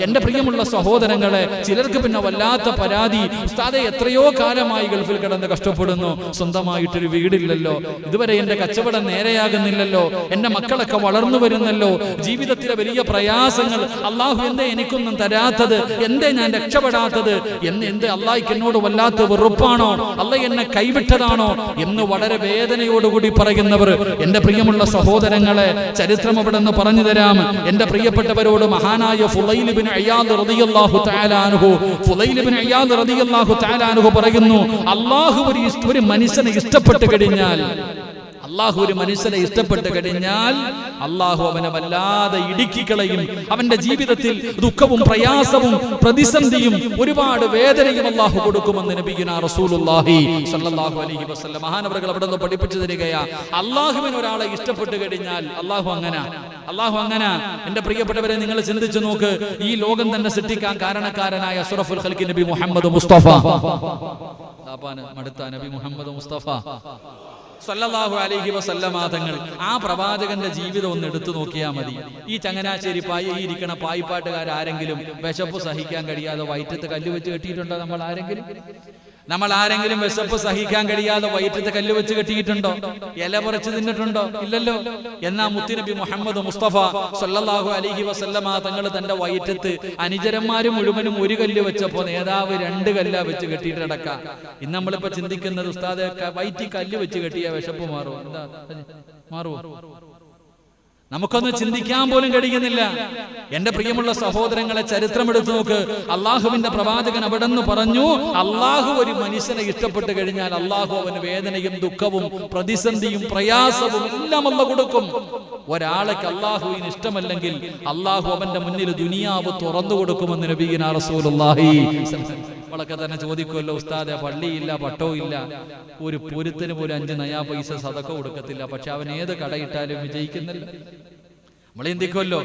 എന്റെ പ്രിയമുള്ള സഹോദരങ്ങളെ ചിലർക്ക് പിന്നെ വല്ലാത്ത പരാതി. ഉസ്താദെ എത്രയോ കാലമായി ഗൾഫിൽ കിടന്ന് കഷ്ടപ്പെടുന്നു. സ്വന്തമായിട്ടൊരു വീടില്ലല്ലോ. ഇതുവരെ എന്റെ കച്ചവടം നേരെയാകുന്നില്ലല്ലോ. എന്റെ മക്കളൊക്കെ വളർന്നു വരുന്നല്ലോ. ജീവിതത്തിലെ വലിയ പ്രയാസങ്ങൾ. അള്ളാഹു എന്തേ എനിക്കൊന്നും തരാത്തത്? എന്തേ ഞാൻ രക്ഷപ്പെടാത്തത്? എന്ന് എന്ത് അള്ളാഹിക്ക് എന്നോട് വല്ലാത്ത വെറുപ്പാണോ? അല്ല എന്നെ കൈവിട്ടതാണോ? എന്ന് വളരെ വേദനയോടുകൂടി പറയുന്നവർ എന്റെ പ്രിയമുള്ള സഹോദരങ്ങളെ ചരിത്രം അവിടെ നിന്ന് പറഞ്ഞു തരാം. എന്റെ പ്രിയപ്പെട്ടവരോട് മഹാനായ ഫുലൈലിബിൻ റളിയല്ലാഹു തആല അൻഹു ഫുലൈലിബിൻ അയ്യാദ് റളിയല്ലാഹു തആല അൻഹു പറയുന്നു അള്ളാഹു ഒരു ഒരു മനുഷ്യനെ ഇഷ്ടപ്പെട്ടു കഴിഞ്ഞാൽ അള്ളാഹു ഒരു മനുഷ്യനെ ഇഷ്ടപ്പെട്ട് കഴിഞ്ഞാൽ അള്ളാഹു അവനെ വല്ലാതെ ഇടുക്കിക്കളയും. അവന്റെ ജീവിതത്തിൽ ദുഃഖവും പ്രയാസവും പ്രതിസന്ധിയും ഒരുപാട് വേദനയും അള്ളാഹു കൊടുക്കുമെന്ന് നബിഗുന റസൂലുള്ളാഹി സ്വല്ലല്ലാഹു അലൈഹി വസല്ലം. മഹാനവറുകൾ അവിടെ നിന്ന് പഠിപ്പിച്ചു തരികയാ. അള്ളാഹുവിന് ഒരാളെ ഇഷ്ടപ്പെട്ട് കഴിഞ്ഞാൽ അള്ളാഹു അങ്ങനെ. അള്ളാഹു അങ്ങനെ. എന്റെ പ്രിയപ്പെട്ടവരെ നിങ്ങൾ ചിന്തിച്ചു നോക്ക്. ഈ ലോകം തന്നെ സൃഷ്ടിക്കാൻ കാരണക്കാരനായ സുറഫുൽ നബി മുഹമ്മദ് മുസ്തഫ. മടുത്ത നബി മുഹമ്മദ് മുസ്തഫ. സല്ലല്ലാഹു അലൈഹി വസല്ലമ തങ്ങൾ ആ പ്രവാചകന്റെ ജീവിതം ഒന്ന് എടുത്തു നോക്കിയാൽ മതി. ഈ ചങ്ങനാശ്ശേരി പായ ഇരിക്കണ പായിപ്പാട്ടുകാരാരെങ്കിലും വിശപ്പ് സഹിക്കാൻ കഴിയാതെ വയറ്റത്ത് കല്ല് വെച്ച് കെട്ടിയിട്ടുണ്ടോ നമ്മൾ ആരെങ്കിലും? നമ്മൾ ആരെങ്കിലും വിശപ്പ് സഹിക്കാൻ കഴിയാതെ വയറ്റത്തെ കല്ല് വെച്ച് കെട്ടിയിട്ടുണ്ടോ? ഇല പറിച്ച് തിന്നിട്ടുണ്ടോ? ഇല്ലല്ലോ. എന്നാ മുത്തുനബി മുഹമ്മദ് മുസ്തഫ സല്ലല്ലാഹു അലൈഹി വസല്ലമ തങ്ങൾ തന്റെ വയറ്റത്ത് അനുചരന്മാര് മുഴുവനും ഒരു കല്ല് വെച്ചപ്പോ നേതാവ് രണ്ട് കല്ല വെച്ച് കെട്ടിയിട്ട് അടക്കാം ഇന്ന് നമ്മളിപ്പോ ചിന്തിക്കുന്നത് ഉസ്താദ് വയറ്റി കല്ല് വെച്ച് കെട്ടിയ വിശപ്പ് മാറുമോ എന്താ? മാറുമോ നമുക്കൊന്നും ചിന്തിക്കാൻ പോലും കഴിയുന്നില്ല. എന്റെ പ്രിയമുള്ള സഹോദരങ്ങളെ ചരിത്രം എടുത്തു നോക്ക്. അള്ളാഹുവിന്റെ പ്രവാചകൻ അവിടെ നിന്ന് പറഞ്ഞു അള്ളാഹു ഒരു മനുഷ്യനെ ഇഷ്ടപ്പെട്ട് കഴിഞ്ഞാൽ അള്ളാഹു അവന് വേദനയും ദുഃഖവും പ്രതിസന്ധിയും പ്രയാസവും എല്ലാം അല്ല കൊടുക്കും. ഒരാളേക്ക് അള്ളാഹുവിന് ഇഷ്ടമല്ലെങ്കിൽ അള്ളാഹു അവന്റെ മുന്നിൽ ദുനിയാവ് തുറന്നു കൊടുക്കുമെന്ന് നബീന റസൂലുള്ളാഹി നമ്മളൊക്കെ തന്നെ ചോദിക്കുമല്ലോ ഉസ്താദെ പള്ളിയില്ല പട്ടവും ഇല്ല ഒരു പൊരുത്തിന് പോലും അഞ്ച് നയാ പൈസ സതക്ക കൊടുക്കത്തില്ല. പക്ഷെ അവൻ ഏത് കടയിട്ടാലും വിജയിക്കുന്നില്ല. നമ്മൾ ചിന്തിക്കുമല്ലോ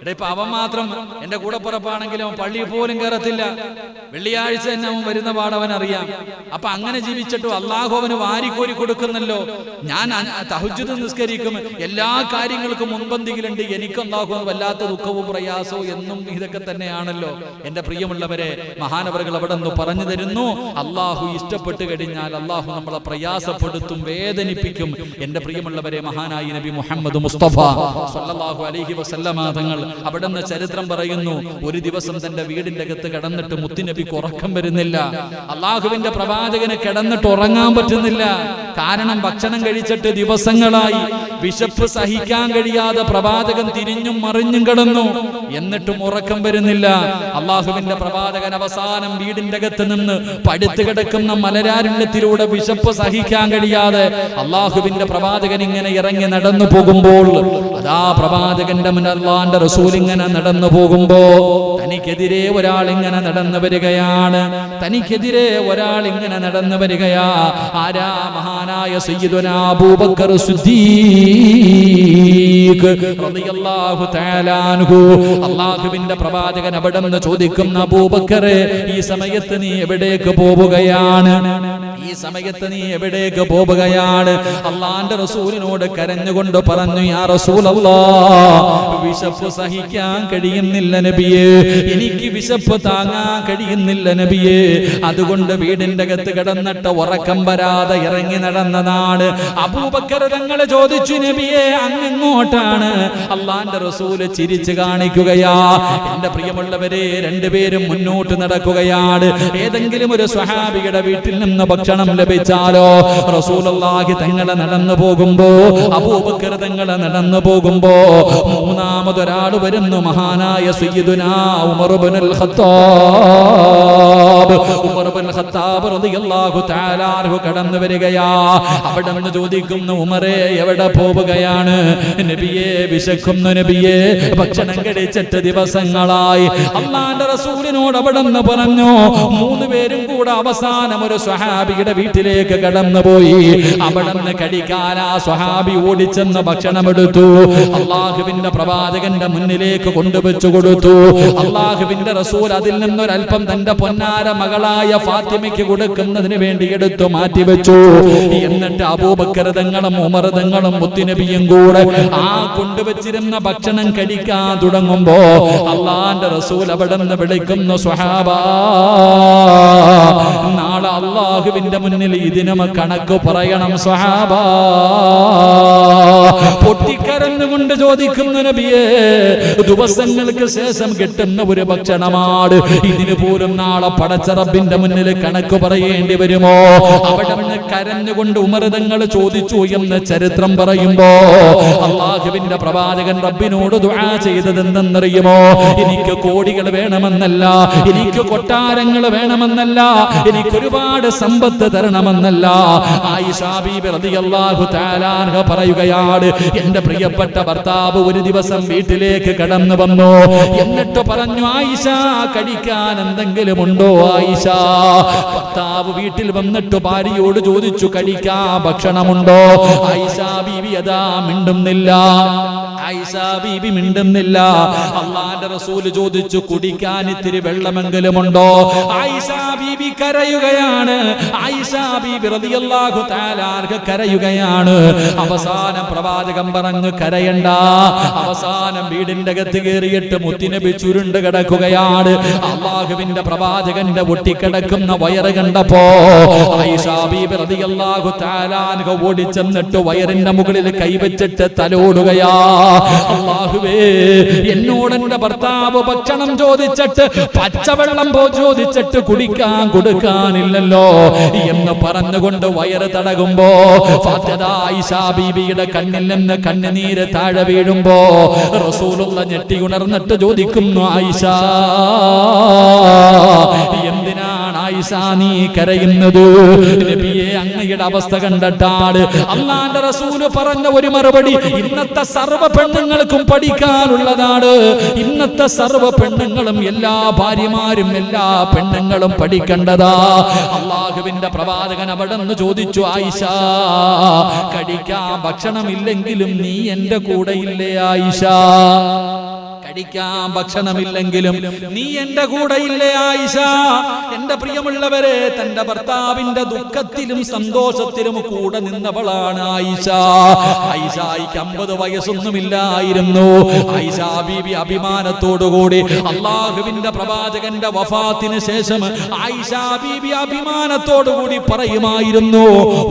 എടാ ഇപ്പൊ അവൻ മാത്രം എന്റെ കൂടെ പുറപ്പാണെങ്കിലും അവൻ പള്ളിയിൽ പോലും കയറത്തില്ല. വെള്ളിയാഴ്ച തന്നെ അവൻ വരുന്ന പാടവൻ അറിയാം. അപ്പൊ അങ്ങനെ ജീവിച്ചിട്ടും അള്ളാഹു അവന് വാരിക്കോരി കൊടുക്കുന്നല്ലോ. ഞാൻ തഹുജുദ് നിസ്കരിക്കും. എല്ലാ കാര്യങ്ങൾക്കും മുൻപന്തിയിലുണ്ട്. എനിക്ക് അള്ളാഹു വല്ലാത്ത ദുഃഖവും പ്രയാസവും എന്നും ഇതൊക്കെ തന്നെയാണല്ലോ. എന്റെ പ്രിയമുള്ളവരെ മഹാനവറുകൾ അവിടെ നിന്ന് പറഞ്ഞു തരുന്നു. അള്ളാഹു ഇഷ്ടപ്പെട്ട് കഴിഞ്ഞാൽ അള്ളാഹു നമ്മളെ പ്രയാസപ്പെടുത്തും വേദനിപ്പിക്കും. എന്റെ പ്രിയമുള്ളവരെ മഹാനായി നബി മുഹമ്മദ് മുസ്തഫ സല്ലല്ലാഹു അലൈഹി വസല്ലമാതങ്ങൾ അവിടെ നിന്ന് ചരിത്രം പറയുന്നു ഒരു ദിവസം തന്റെ വീടിന്റെ അകത്ത് കിടന്നിട്ട് മുത്തുനബിക്ക് ഉറക്കം വരുന്നില്ല. അള്ളാഹുവിന്റെ പ്രവാചകന് കിടന്നിട്ട് ഉറങ്ങാൻ പറ്റുന്നില്ല. കാരണം ഭക്ഷണം കഴിച്ചിട്ട് ദിവസങ്ങളായി വിശപ്പ് സഹിക്കാൻ കഴിയാതെ പ്രവാചകൻ തിരിഞ്ഞും മറിഞ്ഞും കിടന്നു. എന്നിട്ടും ഉറക്കം വരുന്നില്ല. അള്ളാഹുവിന്റെ പ്രവാചകൻ അവസാനം വീടിന്റെ അകത്ത് നിന്ന് പടുത്തു കിടക്കുന്ന മലരാരുണ്യത്തിലൂടെ വിശപ്പ് സഹിക്കാൻ കഴിയാതെ അള്ളാഹുവിന്റെ പ്രവാചകൻ ഇങ്ങനെ ഇറങ്ങി നടന്നു പോകുമ്പോൾ അതാ പ്രവാചകന്റെ മുന്നല്ലാന്റെ റസൂൽ ഇങ്ങനെ നടന്നു പോകുമ്പോ തനിക്കെതിരെ ഒരാൾ ഇങ്ങനെ നടന്നു വരികയാണ്. തനിക്കെതിരെ ഒരാൾ ഇങ്ങനെ നടന്നു വരികയാ. ആരാ മഹാനായ സയ്യിദുനാബൂബക്കർ അല്ലാഹുവിന്റെ പ്രവാചകൻ അവിടെ നിന്ന് ചോദിക്കുന്ന അബൂബക്കറെ ഈ സമയത്ത് നീ എവിടേക്ക് പോവുകയാണ്? ഈ സമയത്ത് നീ എവിടേക്ക് പോവുകയാണ്? അള്ളാന്റെ റസൂലിനോട് കരഞ്ഞുകൊണ്ട് പറഞ്ഞു യാ റസൂലല്ലാ വിശപ്പ് സഹിക്കാൻ കഴിയുന്നില്ല നബിയേ. എനിക്ക് വിശപ്പ് താങ്ങാൻ കഴിയുന്നില്ല നബിയേ. അതുകൊണ്ട് വീടിന്റെ അകത്ത് കിടന്നിട്ട് ഉറക്കം വരാതെ ഇറങ്ങി നടന്നതാണ് അബൂബക്കർ തങ്ങളെ ചോദിച്ചു നബിയെ അങ്ങെങ്ങോട്ടാണ്? അള്ളാന്റെ റസൂൽ ചിരിച്ചു കാണിക്കുകയാ എന്റെ പ്രിയമുള്ളവരെ രണ്ടുപേരും മുന്നോട്ട് നടക്കുകയാണ്. ഏതെങ്കിലും ഒരു സ്വഹാബിയുടെ വീട്ടിൽ നിന്ന് ഭക്ഷണം ലഭിച്ചാലോ? റസൂലി തങ്ങളെ നടന്നു പോകുമ്പോ അബൂബക്കർ തങ്ങളെ നടന്നു പോകുമ്പോ മൂന്നാമതൊരാൾ വരുന്നു മഹാനായ സയ്യിദുനാ Umar ibnul Khattab Umar ibnul Khattab റളിയല്ലാഹു തആല അൻഹു കടന്നു വരികയാ. അവിടെ നിന്ന് ചോദിക്കുന്നു ഉമറേ എവിടെ പോവുകയാണ്? നബിയെ വിശക്കുന്നു നബിയെ ഭക്ഷണം കഴിച്ചിട്ട് ദിവസങ്ങളായി. അള്ളാന്റെ റസൂലിനോട് അവിടെ നിന്ന് പറഞ്ഞു മൂന്ന് പേരും കൂടെ അവസാനം ഒരു സ്വഹാബിയുടെ വീട്ടിലേക്ക് കടന്നുപോയി. അവിടെ നിന്ന് കഴിക്കാൻ ആ സ്വഹാബി ഓടിച്ചെന്ന് ഭക്ഷണം എടുത്തു അള്ളാഹുവിന്റെ പ്രവാചകന്റെ മുന്നിലേക്ക് കൊണ്ടുവച്ചു കൊടുത്തു. അള്ളാഹുവിന്റെ റസൂൽ അതിൽ നിന്നൊരൽപ്പം തന്റെ പൊന്നാര മകളായ ഫാത്തിമയ്ക്ക് കൊടുക്കുന്നതിന് വേണ്ടി എടുത്തു മാറ്റിവെച്ചു. എന്നിട്ട് അബൂബക്കരതങ്ങളും ഉമർതങ്ങളും മുത്തിനബിയും കൂടെ ആ കൊണ്ടുവച്ചിരുന്ന ഭക്ഷണം കഴിക്കാൻ തുടങ്ങുമ്പോ അള്ളാന്റെ റസൂൽ അവിടെ നിന്ന് വിളിക്കുന്നു സ്വഹാബ നാളെ അള്ളാഹുവിന്റെ മുന്നിൽ ഇതിനും കണക്ക് പറയണം സ്വഹാബ. പൊട്ടിക്കരന്നുകൊണ്ട് ചോദിക്കുന്ന നബിയെ ദിവസങ്ങൾക്ക് ശേഷം കിട്ടുന്ന ഒരു ഭക്ഷണമാണ് ഇതിന് പോലും നാളെ പടച്ചറബിന്റെ മുന്നിൽ കണക്ക് പറയേണ്ടി വരുമോ? അവിടെ നിന്ന് കരഞ്ഞുകൊണ്ട് ഉമർതങ്ങൾ ചോദിച്ചു എന്ന് ചരിത്രം പറയുമ്പോ അള്ളാഹുവിന്റെ പ്രവാചകൻ റബ്ബിനോട് ദുആ ചെയ്തത് എന്തെന്നറിയുമോ എനിക്ക് കോടികൾ വേണമെന്നല്ല എനിക്ക് കൊട്ടാരങ്ങൾ വേണമെന്നല്ല എനിക്ക് ഒരുപാട് സമ്പത്ത് തരണമെന്നല്ല. തആല അൻഹ പറയുകയാണ് എന്റെ പ്രിയപ്പെട്ട ഭർത്താവ് ഒരു ദിവസം വീട്ടിലേക്ക് കടന്നു വന്നു. എന്നിട്ട് പറഞ്ഞു ആയിഷ കഴിക്കാൻ എന്തെങ്കിലും ഉണ്ടോ ആയിഷ? ഭർത്താവ് വീട്ടിൽ വന്നിട്ട് ഭാര്യയോട് ചോദിച്ചു കഴിക്കാൻ ഭക്ഷണമുണ്ടോ? ആയിഷ ബീവി അതാ മിണ്ടുന്നില്ല. ബീബി മിണ്ടുന്നില്ല. അള്ളാന്റെ റസൂൽ ചോദിച്ചു കുടിക്കാൻ ഇത്തിരി വെള്ളമെങ്കിലും ഉണ്ടോ? ബീബി കരയുകയാണ്. ബീബി റളിയല്ലാഹു അൻഹ കരയുകയാണ്. അവസാനം പ്രവാചകം പറഞ്ഞു കരയണ്ട. അവസാനം വീടിന്റെ അകത്ത് കയറിയിട്ട് മുത്തിനബി ചുരുണ്ട് കിടക്കുകയാണ്. അള്ളാഹുവിന്റെ പ്രവാചകന്റെ ഒട്ടിക്കിടക്കുന്ന വയറ് കണ്ടപ്പോ ബീബി റളിയല്ലാഹു അൻഹ ഓടിച്ചെന്നിട്ട് വയറിന്റെ മുകളിൽ കൈവച്ചിട്ട് തലോടുകയാ. അള്ളാഹുവേ എന്നോട് എന്റെ ഭർത്താവ് ഭക്ഷണം ചോദിച്ചിട്ട് പച്ചവെള്ളം പോ ചോദിച്ചിട്ട് കുടിക്കാൻ കൊടുക്കാനില്ലല്ലോ എന്ന് പറഞ്ഞുകൊണ്ട് വയറ് തടകുമ്പോ ബീബിയുടെ കണ്ണിൽ നിന്ന് കണ്ണുനീര് താഴെ വീഴുമ്പോ റസൂലുള്ള ഞെട്ടി ഉണർന്നിട്ട് ചോദിക്കുന്നു ആയിഷ എന്തിനാണ് ആയിഷ കരയുന്നത്. നബിയെ അങ്ങയുടെ അവസ്ഥ കണ്ടിട്ടാണ് അള്ളാന്റെ റസൂൽ പറഞ്ഞ ഒരു മറുപടി ഇന്നത്തെ സർവ പെണ്ണുങ്ങൾക്കും പഠിക്കാനുള്ളതാണ്. ഇന്നത്തെ സർവ പെണ്ണുങ്ങളും എല്ലാ ഭാര്യമാരും എല്ലാ പെണ്ണുങ്ങളും പഠിക്കേണ്ടതാ. അള്ളാഹുവിന്റെ പ്രവാചകൻ അവിടെ നിന്ന് ചോദിച്ചു ആയിഷ കഴിക്കാൻ ഭക്ഷണമില്ലെങ്കിലും നീ എന്റെ കൂടെ ഇല്ലേ ആയിഷ? കഴിക്കാൻ ഭക്ഷണമില്ലെങ്കിലും നീ എന്റെ കൂടെ ഇല്ലേ ആയിഷ? എന്റെ പ്രിയമുള്ളവരെ തന്റെ ഭർത്താവിന്റെ ദുഃഖത്തിലും സന്തോഷത്തിലും കൂടെ നിന്നവളാണ് ആയിഷ. ആയിഷായിക്ക് അമ്പത് വയസ്സൊന്നുമില്ലായിരുന്നു. ആയിഷ ബീബി അഭിമാനത്തോടുകൂടി അള്ളാഹുവിന്റെ പ്രവാചകന്റെ വഫാത്തിന് ശേഷം ആയിഷ ബീബി അഭിമാനത്തോടുകൂടി പറയുമായിരുന്നു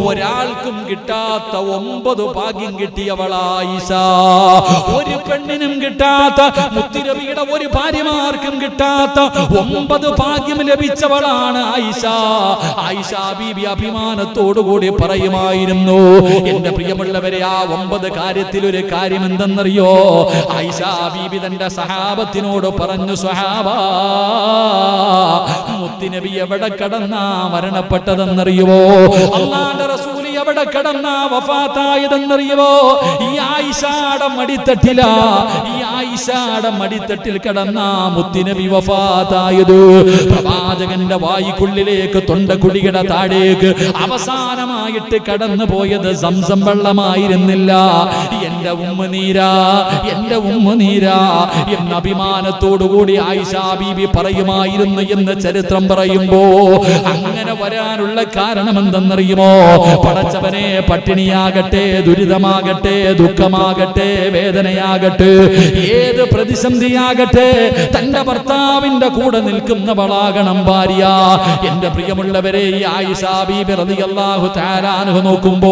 ഒരാൾക്കും കിട്ടാത്ത ഒമ്പത് ഭാഗ്യം കിട്ടിയവളായിഷ ഒരു പെണ്ണിനും കിട്ടാത്ത മുത്തിരവിയുടെ ഒരു ഭാര്യമാർക്കും കിട്ടാത്ത ഒമ്പത് ഭാഗ്യം ലഭിച്ചവളാണ് ആയിഷ. ആയിഷ ബീബി അഭിമാനത്തോടുകൂടി പറയുമായിരുന്നു എന്റെ പ്രിയമുള്ളവരെ ആ ഒമ്പത് കാര്യത്തിൽ ഒരു കാര്യം എന്തെന്നറിയോ? ആയിഷ ബീബി തന്റെ സഹാബത്തിനോട് പറഞ്ഞു സഹാബ മുത്തിനബി എവിടെ കടന്നാ മരണപ്പെട്ടതെന്നറിയുമോ അള്ളാന്റെ റസൂലി എവിടെ കിടന്ന വഫാത്തായതെന്നറിയുമോ ഈ ആയിഷാടെ മടിത്തട്ടില ഈ ആയിഷാടെ മടിത്തട്ടിൽ കടന്ന മുത്തിനബി വഫാത്തായത്. പ്രവാചകന്റെ വായിക്കുള്ളിലേക്ക് തൊണ്ടക്കുടിയുടെ താഴേക്ക് അവസാനമായിട്ട് കടന്നു പോയത് സംസം വെള്ളമായിരുന്നില്ല. എന്റെ ഉമ്മ നീരാ എന്റെ ഉമ്മ നീരാ എന്ന അഭിമാനത്തോടുകൂടി ആയിഷാ ബീബി പറയുമായിരുന്നു എന്ന് ചരിത്രം പറയുമ്പോ അങ്ങനെ വരാനുള്ള കാരണം എന്തെന്നറിയുമോ പടച്ചവനെ പട്ടിണിയാകട്ടെ ദുരിതമാകട്ടെ ദുഃഖമാകട്ടെ വേദനയാകട്ടെ ഏത് പ്രതിസന്ധിയാകട്ടെ തന്റെ ഭർത്താവിന്റെ കൂടെ നിൽക്കുന്നവളാകണം ഭാര്യ. എന്റെ പ്രിയമുള്ളവരെ ഈ ആയിഷ ബീബി റളിയല്ലാഹു തആല അൻഹ നോക്കുമ്പോ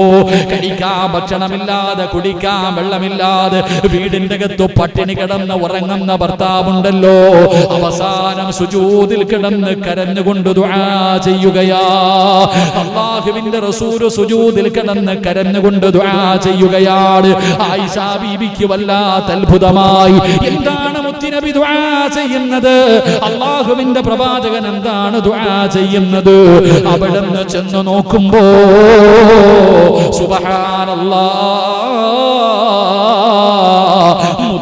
കഴിക്കാൻ ഭക്ഷണമില്ലാതെ കുടിക്കാൻ വെള്ളമില്ലാതെ വീടിന്റെ അകത്തു പട്ടിണി കിടന്ന് ഉറങ്ങുന്ന ഭർത്താവുണ്ടല്ലോ. അവസാനം സുജൂതിൽ കിടന്ന് കരഞ്ഞുകൊണ്ട് ദുആ ചെയ്യുകയാ. അള്ളാഹുവിന്റെ റസൂര് സുജൂദിൽ കിടന്ന് കരഞ്ഞുകൊണ്ട് ദുആ ചെയ്യുകയാണ്. ആയിഷ ബീബിക്ക് വല്ലാത്ത അത്ഭുതമായി. എന്താണ് മുത്തിനബി ദുആ ചെയ്യുന്നത്? അള്ളാഹുവിന്റെ പ്രവാചകൻ എന്താണ് ദുആ ചെയ്യുന്നത്? അവിടെ നിന്ന് ചെന്ന് നോക്കുമ്പോ സുബ്ഹാനല്ലാഹ്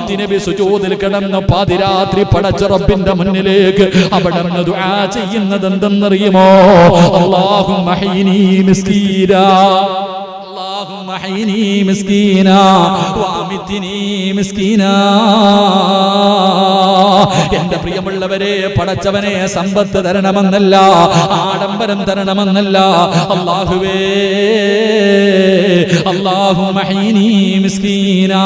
മുത്തിനബി സുജൂദിൽ കിടന്ന് പാതിരാത്രി പടച്ച റബ്ബിന്റെ മുന്നിലേക്ക് അവിടെ നിന്ന് ദുആ ചെയ്യുന്നത് എന്തെന്നറിയുമോ അല്ലാഹുമ്മ ഹയ്യിനി മിസ്കീനാ اللهم احيني مسكينا وامتني مسكينا എന്റെ പ്രിയമുള്ളവരെ പടച്ചവനെ സമ്പത്ത് തരണമെന്നല്ല ആഡംബരം തരണമെന്നല്ല അള്ളാഹുവേ അല്ലാഹുമ്മ ഹീനി മിസ്കീനാ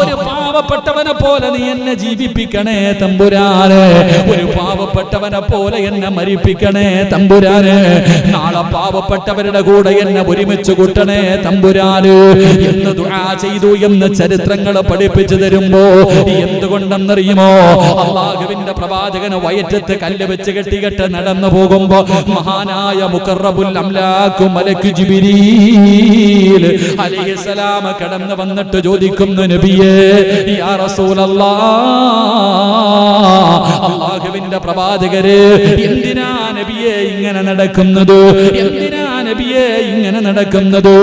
ഒരു പാവപ്പെട്ടവനെ പോലെ നീ എന്നെ ജീവിപ്പിക്കണേ തമ്പുരാനെ. ഒരു പാവപ്പെട്ടവനെ പോലെ എന്നെ മരിപ്പിക്കണേ തമ്പുരാന്. നാളെ പാവപ്പെട്ടവരുടെ കൂടെ എന്നെ ഒരുമിച്ച് കൂട്ടണേ തമ്പുരാന്. എന്ന് ദുആ ചെയ്തു എന്ന് ചരിത്രങ്ങൾ പഠിപ്പിച്ചു തരുമ്പോ എന്തുകൊണ്ടെന്നറിയുമോ? അള്ളാഹുവിന്റെ പ്രവാചകന് വയറ്റത്ത് കല്ല് വെച്ച് കെട്ടികെട്ട് നടന്നു പോകുമ്പോ മഹാനായ മുഖറബുൽ അംലാക്കു മലക്ക് അലൈഹിസ്സലാം കടന്നു വന്നിട്ട് ചോദിക്കുന്നു നബിയേ അള്ളാഹുവിന്റെ പ്രവാചകര് എന്തിനാ നബിയെ ഇങ്ങനെ നടക്കുന്നത്? എന്തിനാ നബിയെ ഇങ്ങനെ നടക്കുന്നത്?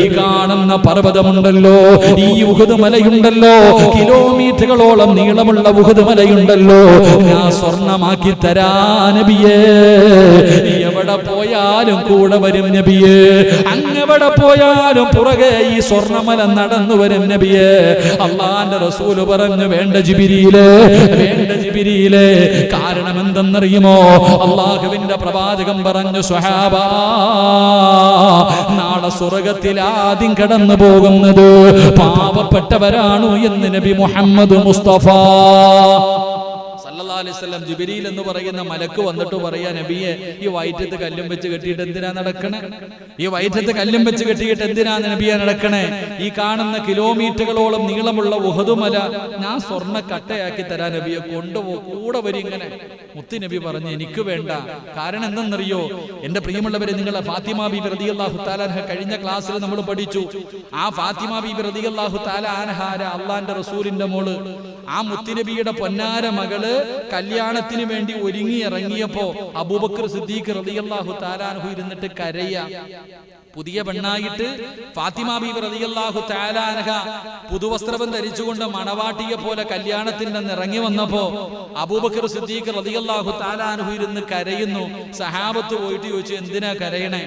ഈ കാണുന്ന പർവതമുണ്ടല്ലോ ഈ ഉഹുദ് മലയുണ്ടല്ലോ കിലോമീറ്ററുകളോളം നീളമുള്ള ഉഹുദ് മലയുണ്ടല്ലോ. ഞാൻ സ്വർണമാക്കി തരാ നബിയേ. എവിടെ പോയാലും കൂടെ വരും നബിയേ. അങ്ങെവിടെ പോയാലും പുറകെ ഈ സ്വർണമല നടന്നു വരും നബിയെ. അള്ളാന്റെ റസൂൽ പറഞ്ഞു വേണ്ട ജിബിരിയിലെ വേണ്ട ജിബിരിയിലെ. കാരണം എന്തെന്നറിയുമോ? അള്ളാഹുവിന്റെ പ്രവാചകം പറഞ്ഞു സ്വഹാബ നാളെ സ്വർഗത്തിൽ ആദ്യം കടന്നു പോകുന്നത് പാവപ്പെട്ടവരാണു എന്ന് നബി മുഹമ്മദ് മുസ്തഫ. വസല്ലം ജിബിരിയിൽ എന്ന് പറയുന്ന മലക്ക് വന്നിട്ട് പറയാ നബിയെ ഈ വയറ്റത്ത് കല്ലും വെച്ച് കെട്ടിയിട്ട് എന്തിനാ നടക്കണേ? ഈ വയറ്റത്ത് കല്ലും വെച്ച് കെട്ടിയിട്ട് എന്തിനാ നബിയെ നടക്കണേ? ഈ കാണുന്ന കിലോമീറ്ററുകളോളം നീളമുള്ള ഉഹദുമല ഞാൻ സ്വർണ കട്ടയാക്കി തരാൻ നബിയെ കൊണ്ടുപോ കൂടെ വരും ഇങ്ങനെ. മുത്തി നബി പറഞ്ഞു എനിക്ക് വേണ്ട. കാരണം എന്തെന്നറിയോ? എന്റെ പ്രിയമുള്ളവരെ നിങ്ങൾ ഫാത്തിമ ബി പ്രതി അള്ളാഹു താലാൻഹ കഴിഞ്ഞ ക്ലാസ്സിൽ നമ്മൾ പഠിച്ചു. ആ ഫാത്തിമ ബി റളിയല്ലാഹു അള്ളാഹു താലാൻഹാര അള്ളാന്റെ റസൂലിന്റെ മോൾ. ആ മുത്തുനബിയുടെ പൊന്നാര മകൾ കല്യാണത്തിന് വേണ്ടി ഒരുങ്ങി ഇറങ്ങിയപ്പോ അബൂബക്കർ സിദ്ദീഖ് റളിയല്ലാഹു താലാൻഹു ഇരുന്നിട്ട് കരയ. പുതിയ പെണ്ണായിട്ട് ഫാത്തിമ ബീബ് റളിയല്ലാഹു താലാനഹ പുതുവസ്ത്രം ധരിച്ചുകൊണ്ട് മണവാട്ടിയെ പോലെ കല്യാണത്തിൽ നിന്ന് ഇറങ്ങി വന്നപ്പോ അബൂബക്കർ സിദ്ദീഖ് റളിയല്ലാഹു താലാനഹു ഇരുന്ന് കരയുന്നു. സഹാബത്ത് പോയിട്ട് ചോദിച്ചു എന്തിനാ കരയണേ?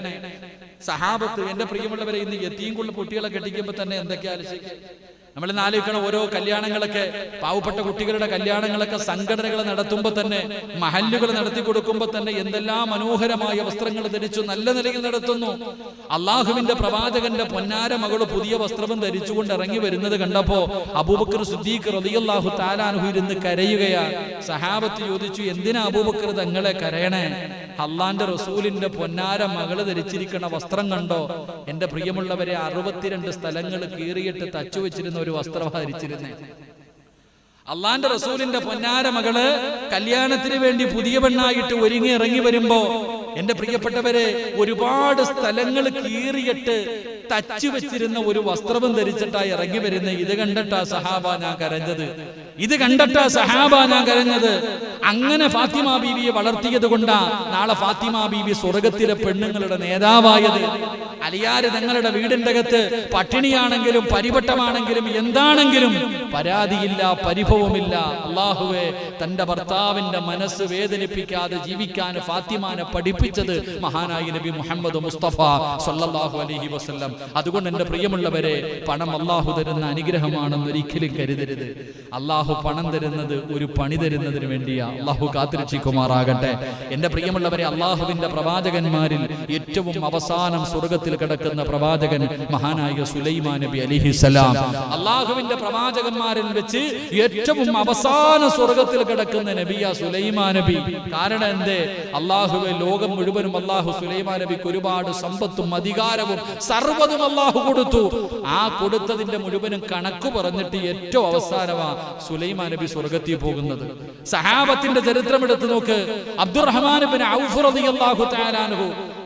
സഹാബത്ത് എന്റെ പ്രിയമുള്ളവരെ ഇന്ന് എത്തിയും കൊണ്ട് കുട്ടികളെ കെട്ടിക്കുമ്പോ തന്നെ എന്തൊക്കെയാ ആലോചിക്കുക നമ്മൾ ഇന്ന് ഓരോ കല്യാണങ്ങളൊക്കെ പാവപ്പെട്ട കുട്ടികളുടെ കല്യാണങ്ങളൊക്കെ സംഘടനകൾ നടത്തുമ്പോൾ തന്നെ മഹല്ലുകൾ നടത്തി കൊടുക്കുമ്പോൾ തന്നെ എന്തെല്ലാം മനോഹരമായ വസ്ത്രങ്ങൾ ധരിച്ചു നല്ല നിലയിൽ നടത്തുന്നു. അള്ളാഹുവിന്റെ പ്രവാചകന്റെ പൊന്നാര മകൾ പുതിയ വസ്ത്രവും ധരിച്ചുകൊണ്ട് ഇറങ്ങി വരുന്നത് കണ്ടപ്പോ അബൂബക്കർ സുദ്ദീഖ് റളിയല്ലാഹു താലാനുഹു ഇരുന്ന് കരയുകയാ സഹാബത്ത് ചോദിച്ചു എന്തിനാ അബൂബക്കർ തങ്ങളെ കരയണേ? അള്ളാന്റെ റസൂലിന്റെ പൊന്നാര മകൾ ധരിച്ചിരിക്കുന്ന വസ്ത്രം കണ്ടോ? എന്റെ പ്രിയമുള്ളവരെ അറുപത്തിരണ്ട് സ്ഥലങ്ങൾ കീറിയിട്ട് തച്ചു വെച്ചിരുന്ന ഒരു വസ്ത്രം ധരിച്ചിരുന്നേ. അള്ളാന്റെ റസൂലിന്റെ പൊന്നാര മകൾ കല്യാണത്തിന് വേണ്ടി പുതിയ പെണ്ണായിട്ട് ഒരുങ്ങി ഇറങ്ങി വരുമ്പോ എന്റെ പ്രിയപ്പെട്ടവരെ ഒരുപാട് സ്ഥലങ്ങൾ കീറിയിട്ട് തച്ചു വെച്ചിരുന്ന ഒരു വസ്ത്രവും ധരിച്ചിട്ടാ ഇറങ്ങി വരുന്ന ഇത് കണ്ടിട്ടാ സഹാബ ഞാൻ കരഞ്ഞത്. ഇത് കണ്ടിട്ടാ സഹാബ ഞാൻ കരഞ്ഞത്. അങ്ങനെ ഫാത്തിമ ബീവിയെ വളർത്തിയത് കൊണ്ടാ നാളെ ഫാത്തിമ ബീവി സ്വർഗത്തിലെ പെണ്ണുങ്ങളുടെ നേതാവായത്. അലിയാര് തങ്ങളുടെ വീടിന്റെ അകത്ത് പട്ടിണിയാണെങ്കിലും പരിപട്ടമാണെങ്കിലും എന്താണെങ്കിലും പരാതിയില്ല പരിഭവമില്ല. അള്ളാഹുവെ തന്റെ ഭർത്താവിന്റെ മനസ്സ് വേദനിപ്പിക്കാതെ ജീവിക്കാൻ ഫാത്തിമാനെ പഠിപ്പിച്ചത് മഹാനായി നബി മുഹമ്മദ് മുസ്തഫ സല്ലല്ലാഹു അലഹി വസ്ല്ലം. അതുകൊണ്ട് എന്റെ പ്രിയമുള്ളവരെ പണം അള്ളാഹു തരുന്ന അനുഗ്രഹമാണെന്ന് ഒരിക്കലും കരുതരുത്. അള്ളാഹു പണം തരുന്നത് ഒരു പണി തരുന്നതിന് വേണ്ടിയാ. അള്ളാഹു കാത്തിരക്ഷിക്കുമാറാകട്ടെ. എന്റെ പ്രിയമുള്ളവരെ അള്ളാഹുവിന്റെ പ്രവാചകന്മാരിൽ ഏറ്റവും അവസാനം സ്വർഗത്തിൽ കിടക്കുന്ന പ്രവാചകൻ മഹാനായ സുലൈമാ നബി അലിഹിസലാം അള്ളാഹുവിന്റെ പ്രവാചകന്മാരിൽ വെച്ച് ഏറ്റവും അവസാന സ്വർഗത്തിൽ കിടക്കുന്ന നബിയ സുലൈമാ നബി. കാരണം എന്തേ? അള്ളാഹുവെ ലോകം മുഴുവനും അള്ളാഹു സുലൈമാ നബിക്ക് ഒരുപാട് സമ്പത്തും അധികാരവും സർവതും അള്ളാഹു കൊടുത്തു. ആ കൊടുത്തതിന്റെ മുഴുവനും കണക്ക് പറഞ്ഞിട്ട് ഏറ്റവും അവസാനമാ സുലൈമാ നബി സ്വർഗത്തിൽ പോകുന്നത്. സഹാബത്തിന്റെ ചരിത്രം എടുത്തു നോക്ക്. അബ്ദുറഹ്മാൻ ഔഫ് റളിയല്ലാഹു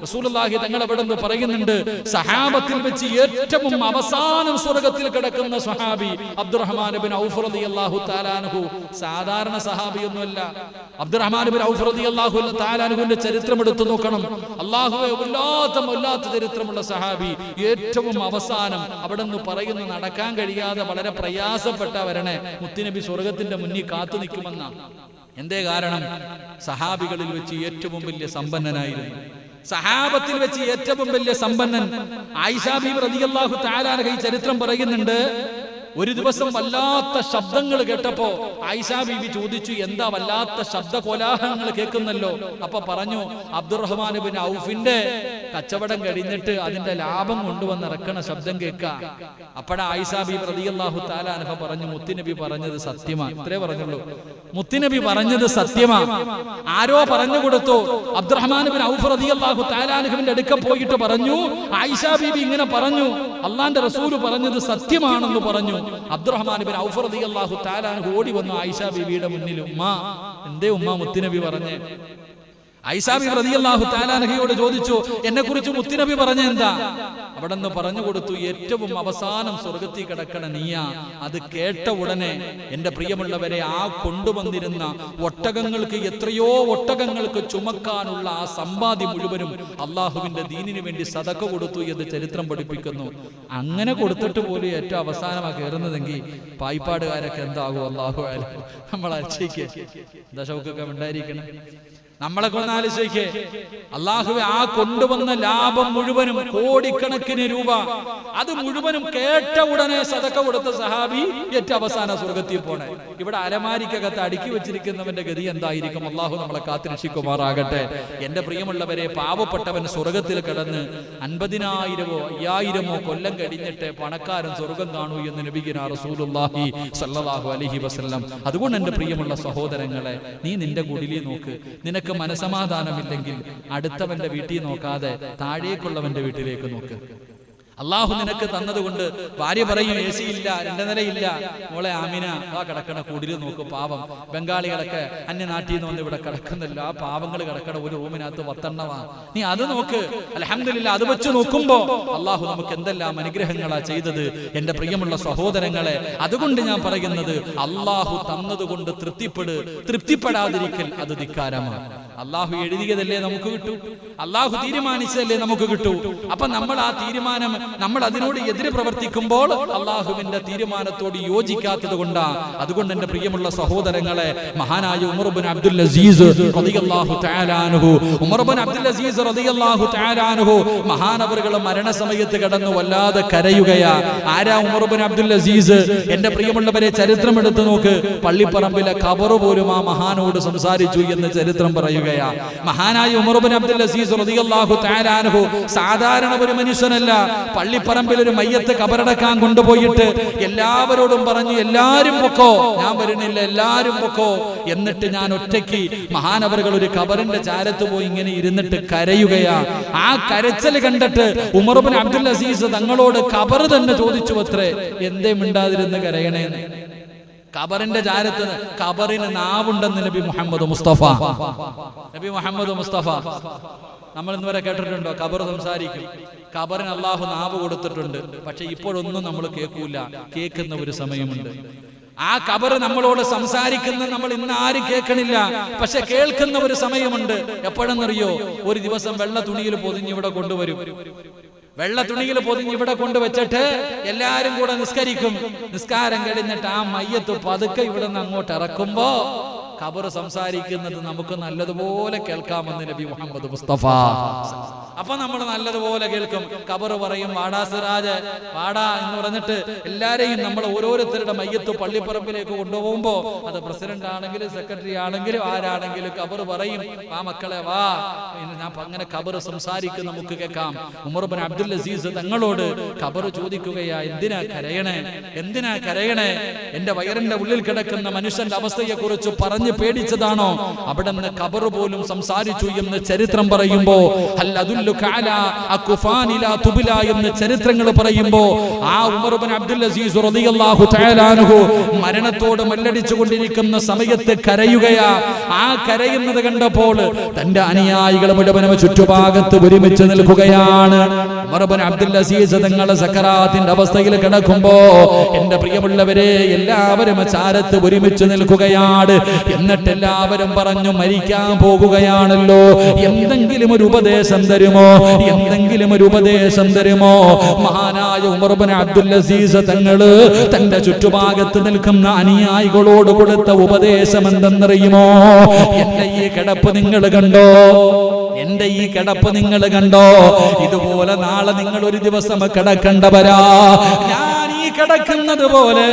റസൂലുള്ളാഹി തങ്ങൾ അവിടെ നിന്ന് പറയുന്നുണ്ട് സഹാബത്തിൽ വെച്ച് ഏറ്റവും അവസാനം സ്വർഗത്തിൽ കിടക്കുന്ന സഹാബി അബ്ദുറഹ്മാൻ ബിൻ ഔഫ് റളിയല്ലാഹു തആല അൻഹു. സാധാരണ സഹാബിയൊന്നുമല്ല. അബ്ദുറഹ്മാൻ ബിൻ ഔഫ് റളിയല്ലാഹു തആല അൻഹുവിന്റെ ചരിത്രം എടുത്തു നോക്കണം. അല്ലാഹുവേ വല്ലാത്ത വല്ലാത്ത ചരിത്രമുള്ള സഹാബി ഏറ്റവും അവസാനം അവിടെ നിന്ന് പറയുന്നു നടക്കാൻ കഴിയാതെ വളരെ പ്രയാസപ്പെട്ട വരണേ മുത്തുനബി സ്വർഗത്തിന്റെ മുന്നിൽ കാത്തു നിൽക്കുമെന്നാണ് എന്തേ കാരണം? സഹാബികളിൽ വെച്ച് ഏറ്റവും വലിയ സമ്പന്നനായിരുന്നു. സഹാബത്തിൽ വെച്ച് ഏറ്റവും വലിയ സമ്പന്നൻ ആയിഷാബി റളിയല്ലാഹു താരാനഹ ഈ ചരിത്രം പറയുന്നുണ്ട് ഒരു ദിവസം വല്ലാത്ത ശബ്ദങ്ങൾ കേട്ടപ്പോ ആയിഷാ ബീബി ചോദിച്ചു എന്താ വല്ലാത്ത ശബ്ദ കോലാഹലങ്ങൾ കേൾക്കുന്നല്ലോ? അപ്പൊ പറഞ്ഞു അബ്ദുറഹ്മാൻ ബിൻ ഔഫിന്റെ കച്ചവടം കഴിഞ്ഞിട്ട് അതിന്റെ ലാഭം കൊണ്ടുവന്ന് ഇറക്കണ ശബ്ദം കേൾക്ക. അപ്പോഴാ ആയിഷാ ബീബി റളിയല്ലാഹു തആല അൻഹ പറഞ്ഞു മുത്തുനബി പറഞ്ഞത് സത്യമാ. ഇത്രേ പറഞ്ഞുള്ളൂ. മുത്തുനബി പറഞ്ഞത് സത്യമാ. ആരോ പറഞ്ഞു കൊടുത്തു അബ്ദുറഹ്മാൻ ബിൻ ഔഫ് റതിയല്ലാഹു തആല അൻഹുവിന്റെ അടുക്ക പോയിട്ട് പറഞ്ഞു ആയിഷാ ബീബി ഇങ്ങനെ പറഞ്ഞു അള്ളാന്റെ റസൂൽ പറഞ്ഞത് സത്യമാണെന്ന് പറഞ്ഞു. അബ്ദുറഹ്മാൻ ബിൻ ഔഫ് റളിയല്ലാഹു തആല അൻഹു ഓടി വന്നു ആയിഷ ബീബിയുടെ മുന്നിൽ ഉമ്മ എന്തേ ഉമ്മ മുത്തുനബി പറഞ്ഞേ? ഐസാബി ചോദിച്ചു എന്നെ കുറിച്ച് മുത്തിനബി പറഞ്ഞ എന്താ അവിടെ നിന്ന് പറഞ്ഞു കൊടുത്തു ഏറ്റവും അവസാനം സ്വർഗത്തിൽ കിടക്കണ നീയ. അത് കേട്ട ഉടനെ എന്റെ പ്രിയമുള്ളവരെ ആ കൊണ്ടുവന്നിരുന്ന ഒട്ടകങ്ങൾക്ക് എത്രയോ ഒട്ടകങ്ങൾക്ക് ചുമക്കാനുള്ള ആ സമ്പാദ്യം മുഴുവനും അള്ളാഹുവിന്റെ ദീനിനു വേണ്ടി സതക്ക കൊടുത്തു എന്ന് ചരിത്രം പഠിപ്പിക്കുന്നു. അങ്ങനെ കൊടുത്തിട്ട് പോലും ഏറ്റവും അവസാനമാണ് കയറുന്നതെങ്കിൽ പായ്പാടുകാരൊക്കെ എന്താകും അള്ളാഹു നമ്മൾ അച്ഛക്ക് ദശമൊക്കെ ഉണ്ടായിരിക്കണം? നമ്മളെ കൊണ്ട് ആലോചിക്കേ. അള്ളാഹുവെ ആ കൊണ്ടുവന്ന ലാഭം മുഴുവനും കോടിക്കണക്കിന് രൂപ. അത് മുഴുവനും കേട്ട ഉടനെ സതക്ക കൊടുത്ത സഹാബി ഏറ്റവും അവസാന സ്വർഗത്തിൽ പോണേ. ഇവിടെ അലമാരിക്കകത്ത് അടുക്കി വെച്ചിരിക്കുന്നവന്റെ ഗതി എന്തായിരിക്കും? അള്ളാഹു നമ്മളെ കാത്തിരക്ഷിക്കുമാറാകട്ടെ എന്റെ പ്രിയമുള്ളവരെ പാവപ്പെട്ടവൻ സ്വർഗത്തിൽ കിടന്ന് അൻപതിനായിരമോ അയ്യായിരമോ കൊല്ലം കഴിഞ്ഞിട്ട് പണക്കാരൻ സ്വർഗം കാണൂ എന്ന് നബിഗിന റസൂലുള്ളാഹി സല്ലല്ലാഹു അലൈഹി വസല്ലം. അതുകൊണ്ട് എന്റെ പ്രിയമുള്ള സഹോദരങ്ങളെ നീ നിന്റെ കുടിലി നോക്ക്. നിനക്ക് മനസമാധാനമില്ലെങ്കിൽ അടുത്തവന്റെ വീട്ടിൽ നോക്കാതെ താഴേക്കുള്ളവന്റെ വീട്ടിലേക്ക് നോക്ക്. അള്ളാഹു നിനക്ക് തന്നതുകൊണ്ട് ഭാര്യ പറയും എ സി ഇല്ല നിലയില്ല. മോളെ ആമിന ആ കിടക്കണ കുടിൽ നോക്ക് പാവം. ബംഗാളികളൊക്കെ അന്യനാട്ടിൽ നിന്ന് വന്ന് ഇവിടെ കിടക്കുന്നില്ല. ആ പാവങ്ങൾ കിടക്കണ ഒരു റൂമിനകത്ത് പത്തെണ്ണവാ നീ അത് നോക്ക്. അലഹമില്ല അത് വെച്ച് നോക്കുമ്പോ അള്ളാഹു നമുക്ക് എന്തെല്ലാം അനുഗ്രഹങ്ങളാ ചെയ്തത്. എന്റെ പ്രിയമുള്ള സഹോദരങ്ങളെ അതുകൊണ്ട് ഞാൻ പറയുന്നത് അള്ളാഹു തന്നതുകൊണ്ട് തൃപ്തിപ്പെട് തൃപ്തിപ്പെടാതിരിക്കൽ അത് ധിക്കാരമാണ്. അള്ളാഹു എഴുതിയതല്ലേ നമുക്ക് കിട്ടൂ? അള്ളാഹു തീരുമാനിച്ചതല്ലേ നമുക്ക് കിട്ടൂ? അപ്പൊ നമ്മൾ ആ തീരുമാനം നമ്മൾ അതിനോട് എതിര് പ്രവർത്തിക്കുമ്പോൾ അള്ളാഹുവിന്റെ തീരുമാനത്തോട് യോജിക്കാത്തത് കൊണ്ടാ. അതുകൊണ്ട് എന്റെ പ്രിയമുള്ള സഹോദരങ്ങളെ മഹാനായ ഉമർബിൻ അബ്ദുൽ അസീസ് റളിയല്ലാഹു തആല അൻഹു. ഉമർബിൻ അബ്ദുൽ അസീസ് റളിയല്ലാഹു തആല അൻഹു. മഹാനവറുകൾ മരണസമയത്ത് കടന്നു വല്ലാതെ കരയുകയാ. ആരാ ഉമർബിൻ അബ്ദുൽ അസീസ്? എന്റെ പ്രിയമുള്ളവരെ ചരിത്രം എടുത്തു നോക്ക്. പള്ളിപ്പറമ്പിലെ ഖബറ് പോലും ആ മഹാനോട് സംസാരിച്ചു എന്ന് ചരിത്രം പറയുകയാ മഹാനായ ഉമർബിൻ അബ്ദുൽ അസീസ് റളിയല്ലാഹു തആല അൻഹു സാധാരണ ഒരു മനുഷ്യനല്ല പള്ളിപ്പറമ്പിൽ ഒരു മയ്യത്ത് കബറടക്കാൻ കൊണ്ടുപോയിട്ട് എല്ലാവരോടും പറഞ്ഞു എല്ലാരും പൊക്കോ ഞാൻ വരുന്നില്ല എല്ലാരും പൊക്കോ എന്നിട്ട് ഞാൻ ഒറ്റയ്ക്ക് മഹാനവറുകൾ ഒരു കബറിന്റെ ചാരത്ത് പോയി ഇങ്ങനെ ഇരുന്നിട്ട് കരയുകയാ. ആ കരച്ചൽ കണ്ടിട്ട് ഉമർബിൻ അബ്ദുൽ അസീസ് തങ്ങളോട് കബർ തന്നെ ചോദിച്ചു അത്രേ എന്തേ മിണ്ടാതിരുന്ന് കരയണേന്ന്? കബറിന്റെ ചാരത്ത് കബറിന് നാവുണ്ടെന്ന് നബി മുഹമ്മദ് മുസ്തഫ. നബി മുഹമ്മദ് മുസ്തഫ നമ്മൾ ഇന്ന് വരെ കേട്ടിട്ടുണ്ടോ? കബർ സംസാരിക്കും. കബറിന് അള്ളാഹു നാവ് കൊടുത്തിട്ടുണ്ട്. പക്ഷെ ഇപ്പോഴൊന്നും നമ്മൾ കേൾക്കൂല. കേൾക്കുന്ന ഒരു സമയമുണ്ട്. ആ കബർ നമ്മളോട് സംസാരിക്കുന്ന നമ്മൾ ഇന്ന് ആരും കേൾക്കണില്ല. പക്ഷെ കേൾക്കുന്ന ഒരു സമയമുണ്ട്. എപ്പോഴെന്നറിയോ? ഒരു ദിവസം വെള്ള തുണിയിൽ പൊതിഞ്ഞ് ഇവിടെ കൊണ്ടുവരും. വെള്ള തുണിയിൽ പൊതിഞ്ഞ് ഇവിടെ കൊണ്ടുവച്ചിട്ട് എല്ലാരും കൂടെ നിസ്കരിക്കും. നിസ്കാരം കഴിഞ്ഞിട്ട് ആ മയ്യത്ത് പതുക്കെ ഇവിടെ നിന്ന് അങ്ങോട്ട് ഇറക്കുമ്പോ ഖബർ സംസാരിക്കുന്നത് നമുക്ക് നല്ലതുപോലെ കേൾക്കാമെന്ന് നബി മുഹമ്മദ് മുസ്തഫ. അപ്പൊ നമ്മൾ നല്ലതുപോലെ കേൾക്കും. കബർ പറയും വാടാ സിറാജ് വാടാ എന്ന് പറഞ്ഞിട്ട് എല്ലാരെയും നമ്മൾ ഓരോരുത്തരുടെ മയ്യത്ത് പള്ളിപ്പറമ്പിലേക്ക് കൊണ്ടുപോകുമ്പോ അത് പ്രസിഡന്റ് ആണെങ്കിലും സെക്രട്ടറി ആണെങ്കിലും ആരാണെങ്കിലും കബർ പറയും ആ മക്കളെ വാ. ഞാൻ അങ്ങനെ കബർ സംസാരിക്കും നമുക്ക് കേൾക്കാം. ഉമർബൻ അബ്ദുൽ അസീസ് തങ്ങളോട് കബർ ചോദിക്കുകയാ എന്തിനാ കരയണേ? എന്തിനാ കരയണേ? എന്റെ വയറിന്റെ ഉള്ളിൽ കിടക്കുന്ന മനുഷ്യന്റെ അവസ്ഥയെ കുറിച്ച് പറഞ്ഞു പേടിച്ചതാണോ? അവിടെ നിന്ന് കബർ പോലും സംസാരിച്ചു എന്ന് ചരിത്രം പറയുമ്പോ അല്ല എന്ന് ചരിത്രങ്ങൾ പറയുമ്പോ ആ ഉമർബൻ അബ്ദുൽ അസീസ് റളിയല്ലാഹു തആല അൻഹു മരണത്തോട് മല്ലടിച്ചു കൊണ്ടിരിക്കുന്ന സമയത്ത് കരയുകയാ. ആ കരയുന്നത് കണ്ടപ്പോൾ തന്റെ അനുയായികൾ മുഴുവനും ചുറ്റുഭാഗത്ത് ഒരുമിച്ച് നിൽക്കുകയാണ്. ഉമർബൻ അബ്ദുൽ അസീസ് തങ്ങളെ സക്കറാത്തിന്റെ അവസ്ഥയിൽ കിടക്കുമ്പോ എന്റെ പ്രിയമുള്ളവരെ എല്ലാവരും ചാരത്ത് ഒരുമിച്ച് നിൽക്കുകയാണ്. എന്നിട്ട് എല്ലാവരും പറഞ്ഞു മരിക്കാൻ പോകുകയാണല്ലോ. എന്തെങ്കിലും ഒരു ഉപദേശം തരുമോ? എന്തെങ്കിലും ഒരു ഉപദേശം തരുമോ? മഹാനായ ഉമർബൻ അബ്ദുൽ അസീസ് തങ്ങൾ തന്റെ ചുറ്റുഭാഗത്ത് നിൽക്കുന്ന അനുയായികളോട് കൊടുത്ത ഉപദേശം എന്തെന്നറിയുമോ? എന്റെ ഈ കിടപ്പ് നിങ്ങൾ കണ്ടോ? എന്റെ ഈ കിടപ്പ് നിങ്ങൾ കണ്ടോ? ഇതുപോലെ നാളെ നിങ്ങൾ ഒരു ദിവസം കിടക്കണ്ടവരാ. ഞാൻ കിടക്കുന്നത് പോലെ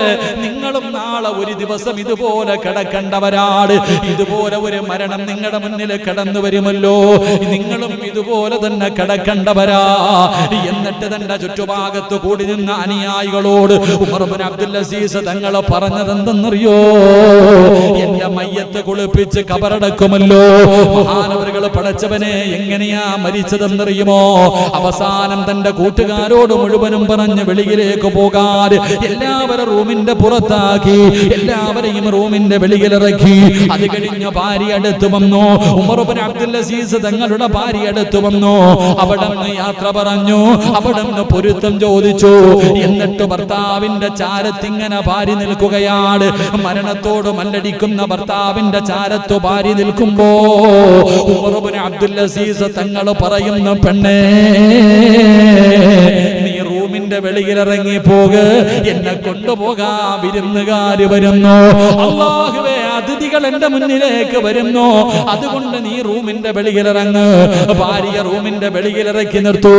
നിങ്ങളും നാളെ ഒരു ദിവസം ഇതുപോലെ കിടക്കേണ്ടവരാണ്. ഇതുപോലെ ഒരു മരണം നിങ്ങളുടെ മുന്നിൽ കടന്നു വരുമല്ലോ. നിങ്ങളും ഇതുപോലെ തന്നെ കിടക്കേണ്ടവരാ. എന്നിട്ട് തന്റെ ചുറ്റുഭാഗത്ത് കൂടി നിന്ന അനുയായികളോട് ഉമർബിൻ അബ്ദുൽ അസീസ് തങ്ങൾ പറഞ്ഞതെന്തെന്നറിയോ? എന്റെ മയ്യത്ത് കുളിപ്പിച്ച് കബറടക്കുമല്ലോ. മഹാനവറുകൾ പടച്ചവനെ എങ്ങനെയാ മരിച്ചതെന്നറിയുമോ? അവസാനം തന്റെ കൂട്ടുകാരോട് മുഴുവനും പറഞ്ഞ് വെളിയിലേക്ക് പോകാൻ എല്ലാവരും റൂമിന്റെ പുറത്താക്കി എല്ലാവരെയും റൂമിന്റെ വെളിയിലിറക്കി. അത് കഴിഞ്ഞ് ഭാര്യ അടുത്ത് വന്നു. ഉമർബിൻ അബ്ദുൽ അസീസ് തങ്ങളുടെ ഭാര്യ അടുത്ത് വന്നു. അവിടെ യാത്ര പറഞ്ഞു. അവിടെ പൊരുത്തം ചോദിച്ചു. എന്നിട്ട് ഭർത്താവിന്റെ ചാരത്തിങ്ങനെ ഭാര്യ നിൽക്കുകയാണ്. മരണത്തോട് മല്ലടിക്കുന്ന ഭർത്താവിന്റെ ചാരത്തു ഭാര്യ നിൽക്കുമ്പോ ഉമർബിൻ അബ്ദുൽ അസീസ് തങ്ങൾ പറയുന്ന പെണ്ണേ നീ റൂമിന്റെ വെളിയിലിറങ്ങി പോക എന്നെ കൊണ്ടുപോകാ വിരുന്നുകാര് വരുന്നു. അള്ളാഹുവേ അതിഥികൾ എന്റെ മുന്നിലേക്ക് വരുന്നു. അതുകൊണ്ട് നീ റൂമിന്റെ വെളിയിലിറങ്ങ് ഭാര്യ റൂമിന്റെ വെളിയിലിറക്കി നിർത്തു.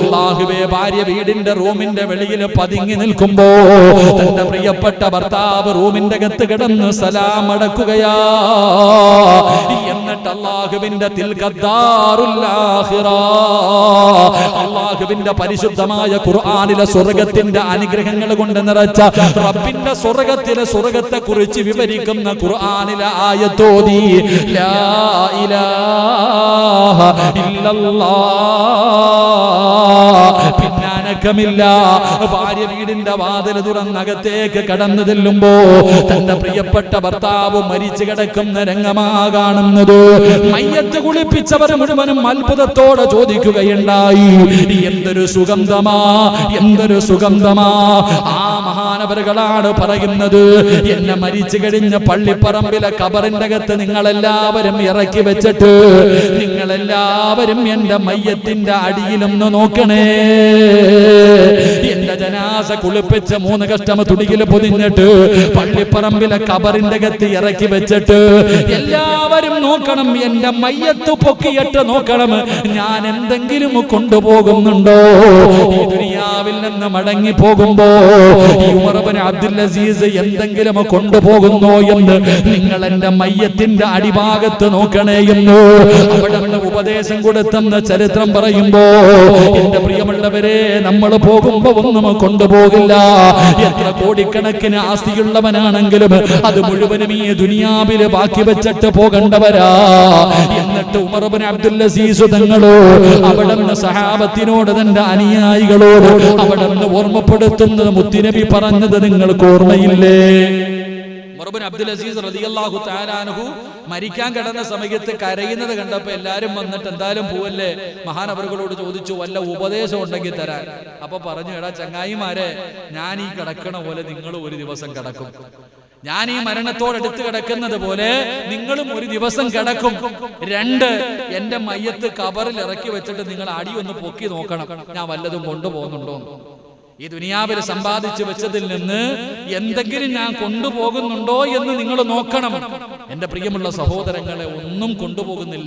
അള്ളാഹുവേ ഭാര്യ വീടിന്റെ റൂമിന്റെ വെളിയിൽ പതുങ്ങി നിൽക്കുമ്പോ തന്റെ പ്രിയപ്പെട്ട ഭർത്താവ് റൂമിന്റെ അകത്ത് കിടന്ന് സലാം അടക്കുകയാ. എന്നിട്ട് അള്ളാഹുവിന്റെ അള്ളാഹുവിന്റെ പരിശുദ്ധമായ ഖുർആനിലെ സ്വർഗത്തിന്റെ അനുഗ്രഹങ്ങൾ കൊണ്ട് നിറച്ച റബ്ബിന്റെ സ്വർഗത്തിലെ സ്വർഗത്തെ കുറിച്ച് വിവരിക്കുന്ന ഖുർആനിലെ ആയത്തോതി ലാ ഇലാഹ ഇല്ലല്ലാഹ് പിന്നാനക്കമില്ല. ഭാര്യ വീടിന്റെ വാതിൽ തുറന്നകത്തേക്ക് കടന്നു ചെല്ലുമ്പോ തന്റെ പ്രിയപ്പെട്ട ഭർത്താവ് മരിച്ചു കിടക്കുന്ന രംഗമാ കാണുന്നത്. മയ്യത്ത് കുളിപ്പിച്ചവർ മുഴുവനും അത്ഭുതത്തോടെ ചോദിക്കുകയുണ്ടായി എന്തൊരു സുഗന്ധമാ എന്തൊരു സുഗന്ധമാ? ആ മഹാനവരുകളാണ് പറയുന്നത് എന്നെ മരിച്ചു കഴിഞ്ഞ പള്ളിപ്പറമ്പിലെ കബറിന്റെ അകത്ത് നിങ്ങളെല്ലാവരും ഇറക്കി വെച്ചിട്ട് നിങ്ങളെല്ലാവരും എന്റെ മയ്യത്തിന്റെ അടിയിലൊന്ന് നോക്കണേ. എന്റെ ജനാസ കുളിപ്പിച്ച് മൂന്ന് കഷ്ടമ തുടിയിൽ പൊതിഞ്ഞിട്ട് പള്ളിപ്പറമ്പിലെ കബറിന്റെ കത്തി ഇറക്കി വെച്ചിട്ട് എല്ലാവരും നോക്കണം എന്റെ മയ്യത്ത് പൊക്കിയിട്ട് നോക്കണം. ഞാൻ എന്തെങ്കിലും കൊണ്ടുപോകുന്നുണ്ടോ? ഈ ദുനിയാവിൽ നിന്ന് മടങ്ങി പോകുമ്പോ ഉമർബിൻ അബ്ദുൽ അസീസ് എന്തെങ്കിലും കൊണ്ടുപോകുന്നോ എന്ന് നിങ്ങൾ എന്റെ മയ്യത്തിന്റെ അടിഭാഗത്ത് നോക്കണേ എന്ന് അവിടെ ഉപദേശം കൊടുത്തെന്ന് ചരിത്രം പറയുമ്പോ എന്റെ പ്രിയമുള്ളവരെ നമ്മൾ പോകുമ്പോ ഒന്നും കൊണ്ടുപോകില്ല. എത്ര കോടിക്കണക്കിന് ആസ്തിയുള്ളവനാണെങ്കിലും അത് മുഴുവനും ഈ ദുനിയാവിൽ ബാക്കി വെച്ചിട്ട് പോകേണ്ടവരാ. എന്നിട്ട് ഉമർബിൻ അബ്ദുൽ അസീസ് തങ്ങളോ അവിടെ സഹാബത്തിനോട് തന്റെ അനുയായികളോട് അവിടെ ഓർമ്മപ്പെടുത്തുന്നത് മുത്തിനബി പറഞ്ഞത് നിങ്ങൾക്ക് ഓർമ്മയില്ലേ? ഉമർബിൻ അബ്ദുൽ അസീസ് റളിയല്ലാഹു തആല അൻഹു മരിക്കാൻ കിടന്ന സമയത്ത് കരയുന്നത് കണ്ടപ്പോൾ എല്ലാരും വന്നിട്ട് എന്തായാലും പോവല്ലേ? മഹാനവറുകളോട് ചോദിച്ചു വല്ല ഉപദേശം ഉണ്ടെങ്കിൽ തരാൻ. അപ്പൊ പറഞ്ഞു എടാ ചങ്ങായിമാരെ ഞാൻ ഈ കിടക്കണ പോലെ നിങ്ങൾ ഒരു ദിവസം കിടക്കും. ഞാൻ ഈ മരണത്തോടടുത്ത് കിടക്കുന്നത് പോലെ നിങ്ങളും ഒരു ദിവസം കിടക്കും. രണ്ട് എന്റെ മയ്യത്ത് കബറിൽ ഇറക്കി വെച്ചിട്ട് നിങ്ങൾ അടി ഒന്ന് പൊക്കി നോക്കണം. ഞാൻ വല്ലതും കൊണ്ടുപോകുന്നുണ്ടോ. ഈ ദുനിയാവിൽ സമ്പാദിച്ചു വെച്ചതിൽ നിന്ന് എന്തെങ്കിലും ഞാൻ കൊണ്ടുപോകുന്നുണ്ടോ എന്ന് നിങ്ങൾ നോക്കണം. എന്റെ പ്രിയമുള്ള സഹോദരങ്ങളെ ഒന്നും കൊണ്ടുപോകുന്നില്ല.